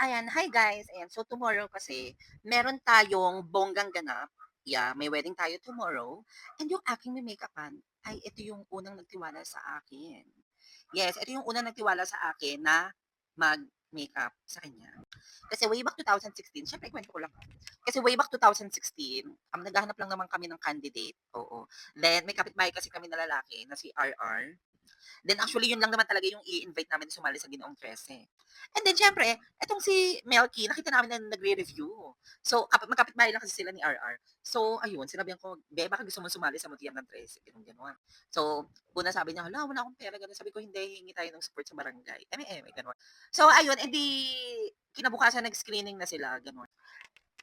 Ayan, hi guys. Ayan, so tomorrow kasi meron tayong bonggang ganap. Yeah, may wedding tayo tomorrow. And yung aking may makeupan ay ito yung unang nagtiwala sa akin. Yes, ito yung unang nagtiwala sa akin na mag-makeup sa kanya. Kasi way back 2016, syempre kwento ko lang. ah. Kasi way back 2016, um, naghahanap lang naman kami ng candidate. Oo. Then may kapitbahay kasi kami na lalaki na si RR. Then actually yun lang naman talaga yung i-invite namin na sumali sa Ginoong 13. And then syempre, etong si Melky, nakita namin na nagre-review. So, kap- magkapit-bahay lang kasi sila ni RR. So, ayun, sinabihan ko, be, baka gusto mo sumali sa Mutiyang ng 13. Ganun, ganun. So, una sabi niya, hala, wala akong pera. Ganun. Sabi ko, hindi, hingi tayo ng support sa barangay. Eme, eme, ganun. So, ayun, edi, kinabukasan nag-screening na sila, ganun.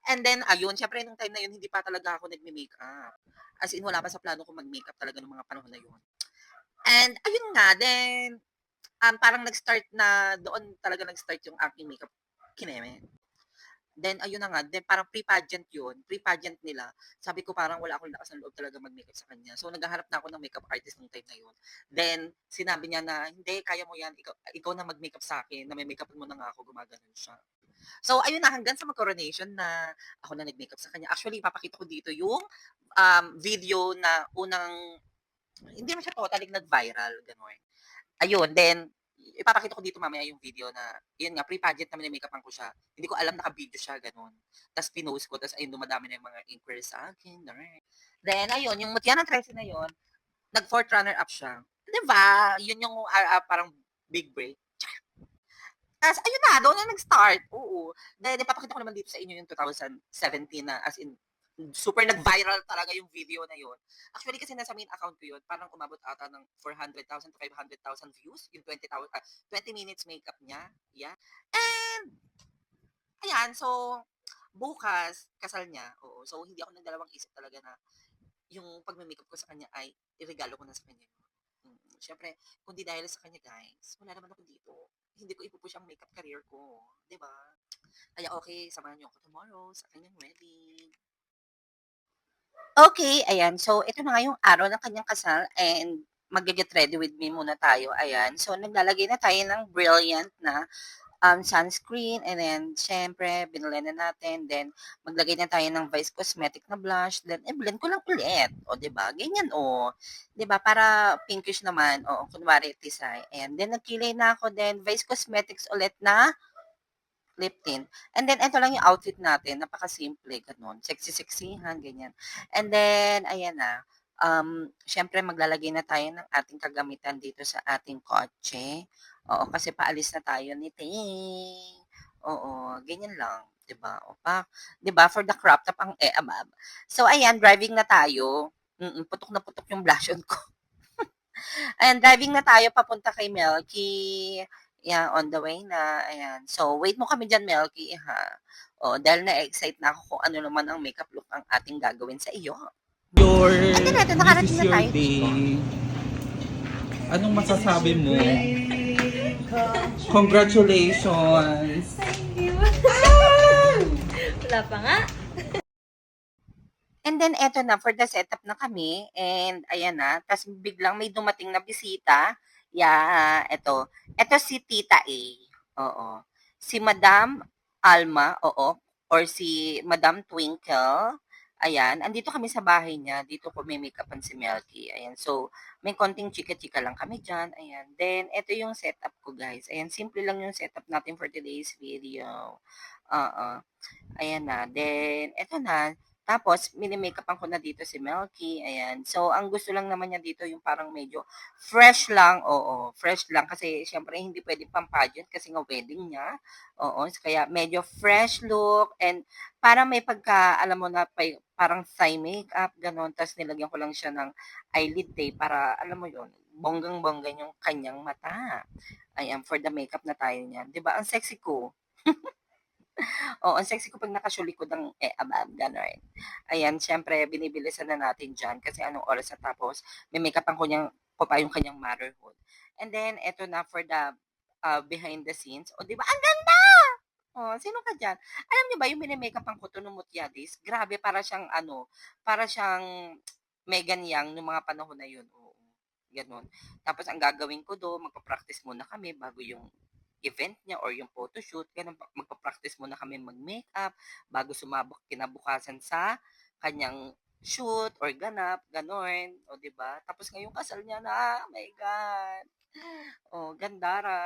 And then, ayun, syempre, nung time na yun, hindi pa talaga ako nagme-makeup. As in, wala pa sa plano ko mag-makeup talaga nung mga panahon na yun. And, ayun nga, then, um, parang nag-start na, doon talaga nag-start yung aking makeup kineme. Then, ayun na nga, then parang pre-pageant yun, pre-pageant nila. Sabi ko parang wala akong lakas ng loob talaga mag-makeup sa kanya. So, naghahanap na ako ng makeup artist nung time na yun. Then, sinabi niya na, hindi, kaya mo yan, ikaw, ikaw na mag-makeup sa akin, na may makeup mo na nga ako, gumaganon siya. So, ayun na, hanggang sa mag-coronation na ako na nag-makeup sa kanya. Actually, ipapakita ko dito yung um, video na unang, hindi naman siya totally nag-viral, gano'n. Ayun, then, ipapakita ko dito mamaya yung video na, yun nga, pre-pageant naman yung make-upan ko siya. Hindi ko alam naka-video siya, ganun. Tapos pinost ko, tapos ayun, dumadami na yung mga inquiries sa akin. ganun. Then, ayun, yung Mutya ng 13 na yun, nag-fourth runner-up siya. Di ba? Yun yung ah, ah, parang big break. Tapos, ayun na, doon na nag-start. Oo. Then, ipapakita ko naman dito sa inyo yung 2017 na, as in, super nag-viral talaga yung video na yun. Actually, kasi nasa main account ko yun, parang umabot ata ng 400,000 to 500,000 views, yung 20, ah, 20 minutes makeup niya. Yeah. And, ayan, so, bukas, kasal niya. Oo. So, hindi ako nagdalawang isip talaga na yung pag-makeup ko sa kanya ay iregalo ko na sa kanya. Mm, Siyempre, kung di dahil sa kanya, guys, wala naman ako dito. Hindi ko ipupush ang makeup career ko. ba? Kaya okay, samahan niyo ako tomorrow sa kanyang wedding. Okay, ayan. So, ito na nga yung araw ng kanyang kasal and magge-get ready with me muna tayo. Ayan. So, naglalagay na tayo ng brilliant na um, sunscreen and then, syempre, binili na natin. Then, maglagay na tayo ng Vice Cosmetic na blush. Then, i-blend ko lang ulit. O, ba? Ganyan, o. Ba? Para pinkish naman. O, kunwari, tisay. And then, nagkilay na ako. Then, Vice Cosmetics ulit na lip tint. And then, ito lang yung outfit natin. Napaka-simple, ganun. Sexy-sexyhan, ganyan. And then, ayan na. Um, syempre, maglalagay na tayo ng ating kagamitan dito sa ating kotse. Oo, kasi paalis na tayo ni Ting. Oo, ganyan lang. 'di ba? O 'di ba? For the crop top ang eh abab. So ayan, driving na tayo. Mm, putok na putok yung blush on ko. ayan, driving na tayo papunta kay Melky. Yeah, on the way na. Ayan. So, wait mo kami dyan, Melky, ha? O, dahil na-excite na ako kung ano naman ang makeup look ang ating gagawin sa iyo. Your, Ate Neto, this nakarating is na your tayo day. Anong masasabi mo? Congratulations! Wala pa nga. And then, eto na, for the setup na kami. And, ayan na. Tapos, biglang may dumating na bisita. Yeah, eto. Eto si Tita A. Oo. Si Madam Alma, oo. Or si Madam Twinkle. Ayan. Andito kami sa bahay niya. Dito ko may make-upan si Melky. Ayan. So, may konting chika-chika lang kami dyan. Ayan. Then, eto yung setup ko, guys. Ayan. Simple lang yung setup natin for today's video. Oo. Ayan na. Then, eto na. Tapos, mini-makeupan ko na dito si Melky. Ayan. So, ang gusto lang naman niya dito yung parang medyo fresh lang. Oo, fresh lang. Kasi, syempre, hindi pwede pang pageant kasi nga wedding niya. Oo, kaya medyo fresh look and para may pagka, alam mo na, pa- parang thigh makeup, ganon. Tapos, nilagyan ko lang siya ng eyelid day para, alam mo yon bonggang-bongga yung kanyang mata. Ayan, for the makeup na tayo niyan. ba Ang sexy ko. Oo, ang sexy ko pag nakasulikod ng eh, abab, gano'n. Ayan, syempre, binibilisan na natin dyan kasi anong oras na tapos, may makeup ang kanyang, ko pa yung kanyang motherhood. And then, eto na for the uh, behind the scenes. O, di ba? Ang ganda! Oh, sino ka dyan? Alam niyo ba, yung mini-makeup ang kuto ng Mutyadis, grabe, para siyang, ano, para siyang Megan Young noong mga panahon na yun. Oo, ganun. Tapos, ang gagawin ko do, magpa-practice muna kami bago yung event niya or yung photoshoot, ganun, pa- magpa-practice muna kami mag-makeup bago sumabak kinabukasan sa kanyang shoot or ganap, ganon. O, di ba? Tapos ngayong kasal niya na, oh my God. O, gandara.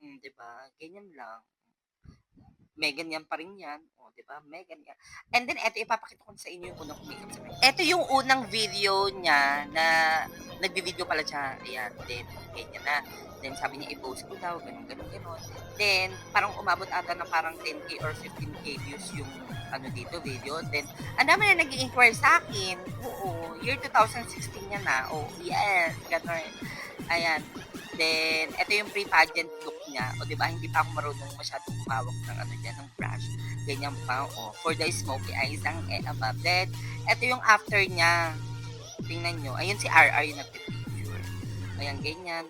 Mm, di ba? Ganyan lang. Megan yan pa rin yan. O, di ba? Megan yan. And then, eto, ipapakita ko sa inyo yung unang kumikap sa kanya. Eto yung unang video niya na nagbi-video pala siya. Ayan. Then, ganyan na. Then, sabi niya, i-post ko daw. Ganun, ganun, ganun. Then, parang umabot ata na parang 10k or 15k views yung ano dito, video. Then, ang dami na nag inquire sa akin. Oo, year 2016 niya na. Oh, yes, ganun. Ayan. Then, ito yung pre-pageant look niya. O, di ba, hindi pa ako marunong masyadong humawak ng ano niya, ng brush. Ganyan pa, o. For the smoky eyes ang eh, above. Then, ito yung after niya. Tingnan nyo. Ayun si RR yung nagpipicture. Ayan, ganyan.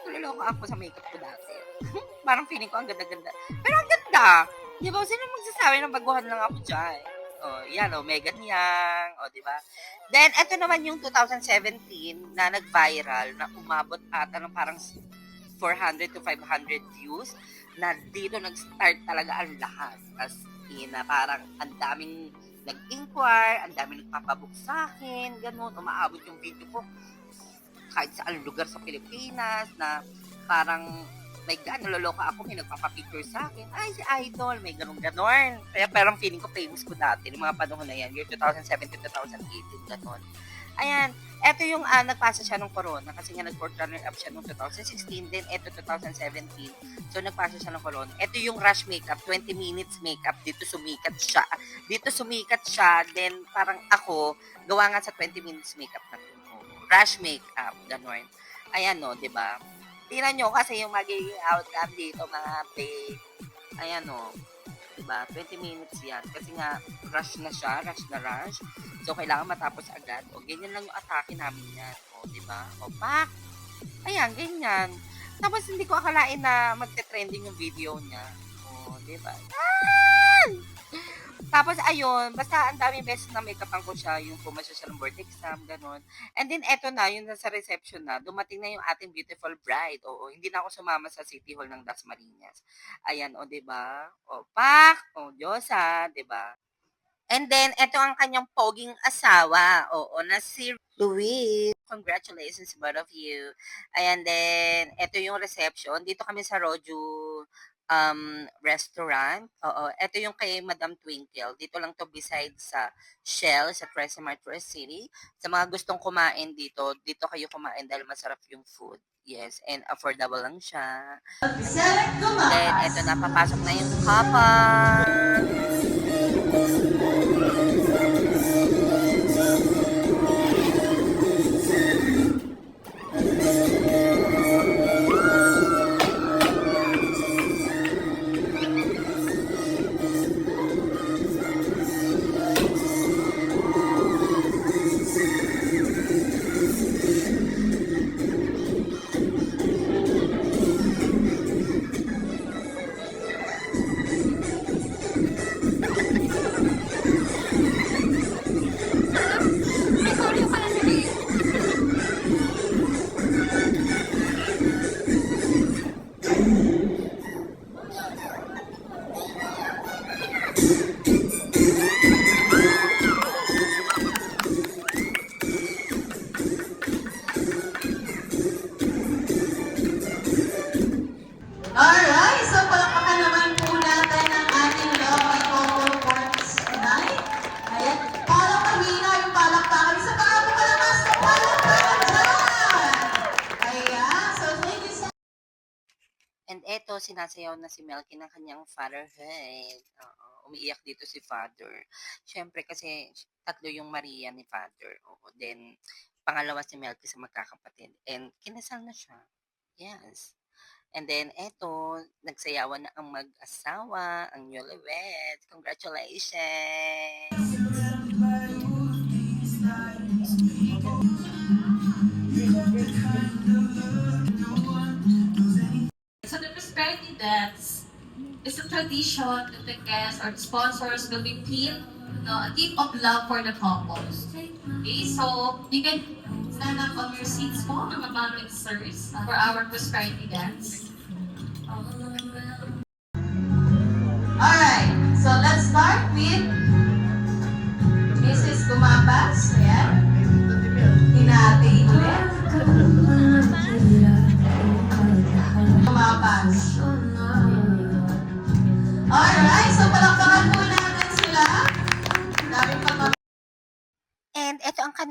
Tuloloko ako sa makeup ko dati. Parang feeling ko ang ganda-ganda. Pero ang ganda! Di ba? Sino magsasabi na baguhan lang ako dyan? O, yan, o, Megan Yang, o, di ba? Then, ito naman yung 2017 na nag-viral na umabot ata ng parang 400 to 500 views na dito nag-start talaga ang lahat. As in, na parang ang daming nag-inquire, ang daming nagpapabook sa akin, ganun, umaabot yung video ko kahit sa lugar sa Pilipinas na parang may God, naloloka ako, may nagpapapicture sa akin. Ay, si Idol, may ganun ganon. Kaya parang feeling ko famous ko dati, ng mga panahon na yan, year 2017 2018, ganon. Ayan, eto yung ah, nagpasa siya nung corona kasi nga nag-fourth runner up siya nung 2016, then eto 2017. So nagpasa siya ng corona. Eto yung rush makeup, 20 minutes makeup, dito sumikat siya. Dito sumikat siya, then parang ako, gawa nga sa 20 minutes makeup na. Rush makeup, ganon. Ayan no, 'di ba? Tingnan nyo kasi yung magiging outcome dito, mga babe. Ayan o. Diba? 20 minutes yan. Kasi nga, rush na siya. Rush na rush. So, kailangan matapos agad. O, ganyan lang yung atake namin yan. O, diba? O, pak! Ayan, ganyan. Tapos, hindi ko akalain na magte-trending yung video niya. O, diba? Ah! Tapos, ayun, basta ang daming beses na make-upan ko siya, yung pumasya siya ng board exam, ganun. And then, eto na, yung nasa reception na, dumating na yung ating beautiful bride. Oo, hindi na ako sumama sa City Hall ng Dasmariñas. Ayan, o, di ba? O, pak! O, Diyosa, di ba? And then, eto ang kanyang poging asawa. Oo, na si Louis. Congratulations, both of you. Ayan, then, eto yung reception. Dito kami sa Roju um, restaurant. Oo, ito yung kay Madam Twinkle. Dito lang to beside sa Shell, sa Crescent Mart Forest City. Sa mga gustong kumain dito, dito kayo kumain dahil masarap yung food. Yes, and affordable lang siya. Then, eto na, papasok na yung couple. Alright, sinasayaw na si Melky ng kanyang fatherhood. Oo, umiiyak dito si father. Siyempre kasi tatlo yung Maria ni father. Oo, then pangalawa si Melky sa magkakapatid. And kinasal na siya. Yes. And then eto, nagsayawan na ang mag-asawa, ang newlyweds. Congratulations! So is a tradition that the guests or the sponsors will be pinned no, a gift of love for the couples. Okay, so you can stand up on your seats po, mga bonding sirs, for our prosperity dance. Alright, so let's start with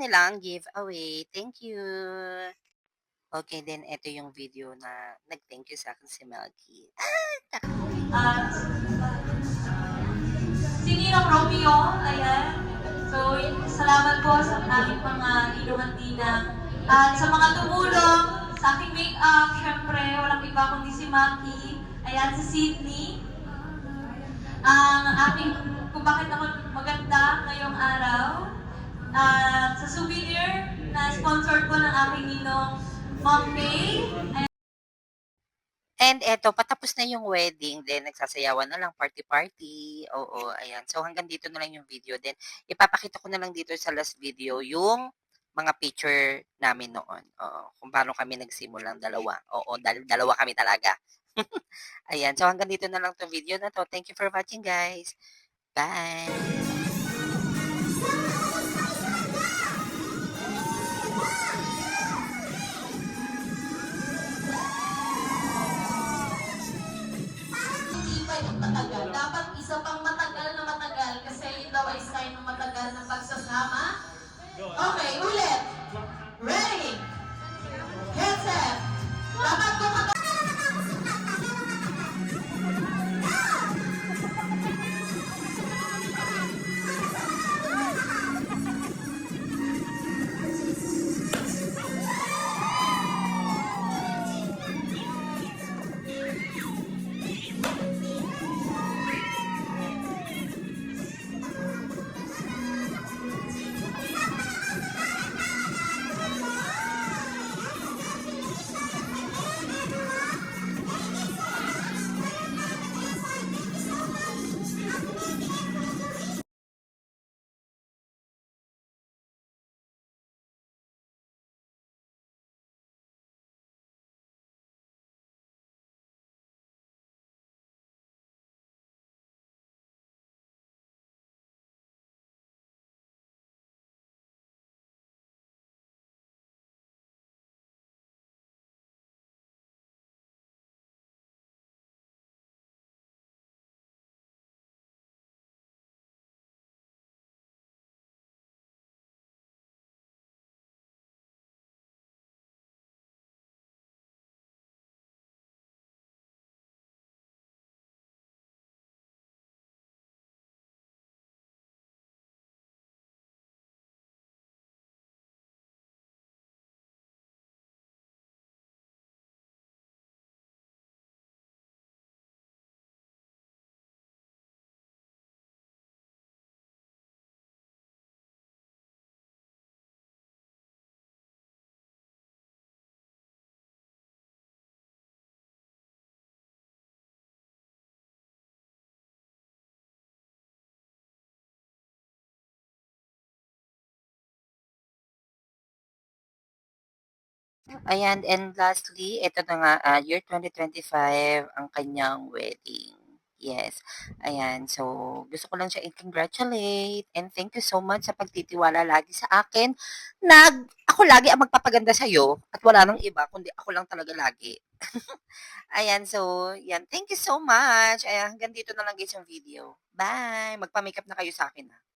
kanilang giveaway. Thank you. Okay, then ito yung video na nag-thank you sa akin si Melky. At si Ninong Romeo, ayan. So, salamat po sa aming mga ilungan tinang. At sa mga tumulong, sa aking make-up, syempre, walang iba kundi si Maki. Ayan, si Sydney. Ang aking, kung bakit ako maganda ngayong araw. At sa souvenir na sponsored po ng aking ninong Mom May. And eto, patapos na yung wedding, then nagsasayawan na lang, party-party. Oo, ayan. So hanggang dito na lang yung video. Then ipapakita ko na lang dito sa last video yung mga picture namin noon. Oo, kung paano kami nagsimulang dalawa. Oo, dal- dalawa kami talaga. ayan. So hanggang dito na lang tong video na to. Thank you for watching, guys. Bye! Ayan, and lastly, ito na nga, ah, year 2025, ang kanyang wedding. Yes. Ayan, so gusto ko lang siya i-congratulate and thank you so much sa pagtitiwala lagi sa akin. Nag, ako lagi ang magpapaganda sa'yo at wala nang iba, kundi ako lang talaga lagi. Ayan, so, yan. Thank you so much. Ayan, hanggang dito na lang guys yung video. Bye! Magpa-makeup na kayo sa akin ha.